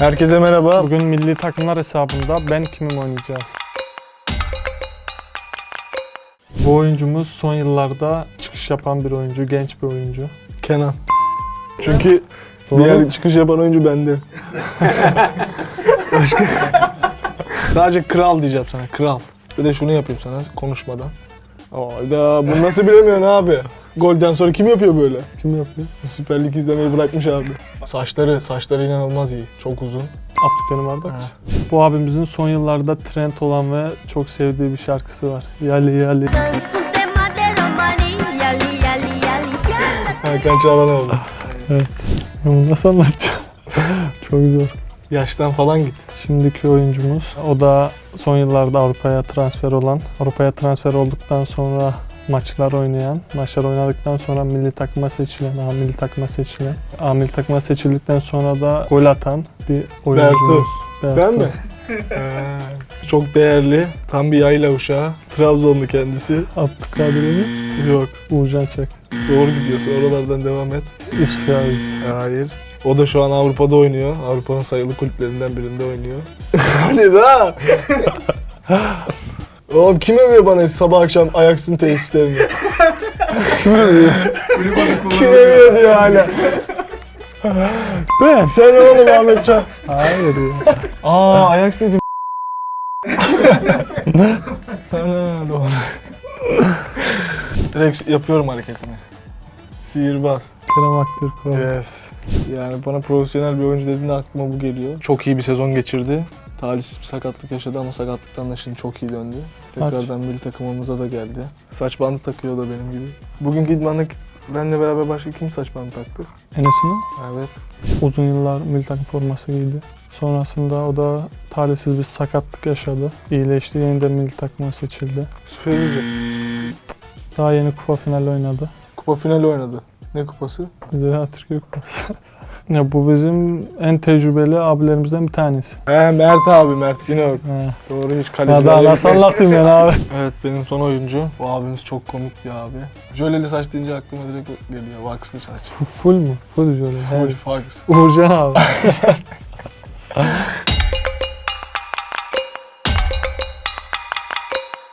Herkese merhaba. Bugün milli takımlar hesabında ben kimim oynayacağız. Bu oyuncumuz son yıllarda çıkış yapan bir oyuncu, genç bir oyuncu. Kenan. Çünkü Doğru. diğer çıkış yapan oyuncu bende. Başka. Sadece kral diyeceğim sana, kral. Bir de şunu yapayım sana konuşmadan. Ayda bunu nasıl bilemiyorsun abi? Golden sonra kim yapıyor böyle? Kim yapıyor? Süper Lig izlemeyi bırakmış abi. Saçları, saçları inanılmaz iyi. Çok uzun. Abdülkerim Ardak. Bu abimizin son yıllarda trend olan ve çok sevdiği bir şarkısı var. Yali Yali. Hakan Çağlanoğlu. Bunu nasıl anlatacağım? çok zor. Yaştan falan git. Şimdiki oyuncumuz. O da son yıllarda Avrupa'ya transfer olan. Avrupa'ya transfer olduktan sonra maçlar oynayan, maçlar oynadıktan sonra milli takıma seçilen, A milli takıma seçilen, A milli takıma seçildikten sonra da gol atan bir oyuncumuz. Bertu. Ben mi? Ee, çok değerli. Tam bir yayla uşağı. Trabzonlu kendisi. Abdülkadir mi? Yok. Uğurcan Çek. Doğru gidiyorsun. Oralardan devam et. Yusuf Yağız. Hayır. O da şu an Avrupa'da oynuyor. Avrupa'nın sayılı kulüplerinden birinde oynuyor. Hani da? Oğlum kim övüyor bana sabah akşam Ajax'ın tesislerini? kim övüyor? kim övüyor diyor hala. Ben. Sen oğlum Ahmetcan. Hayır ya. Aa Ajax doğru. Direkt yapıyorum hareketini. Sihirbaz. Kerem Aktürkoğlu. Yes. Yani bana profesyonel bir oyuncu dediğinde aklıma bu geliyor. Çok iyi bir sezon geçirdi. Talihsiz bir sakatlık yaşadı ama sakatlıktan da şimdi çok iyi döndü. Tekrardan milli takımımıza da geldi. Saç bandı takıyor da benim gibi. Bugünkü idmanda benle beraber başka kim saç bandı taktı? Enes mi? Evet. Uzun yıllar milli takım forması giydi. Sonrasında o da talihsiz bir sakatlık yaşadı. İyileşti, yeniden milli takıma seçildi. Süper Lig'de. Daha yeni kupa finali oynadı. Kupa finali oynadı. Ne kupası? Zira Türkiye Kupası. ya bu bizim en tecrübeli abilerimizden bir tanesi. He Mert abi Mert Günok. He. Doğru hiç Ya kaleci. daha nasıl anlatayım ben abi? Evet benim son oyuncu. Bu abimiz çok komik bir abi. Jöleli saç deyince aklıma direkt geliyor. Vakslı saç. Full mu? Full jöle. Full Full. fax. Uğurcan abi.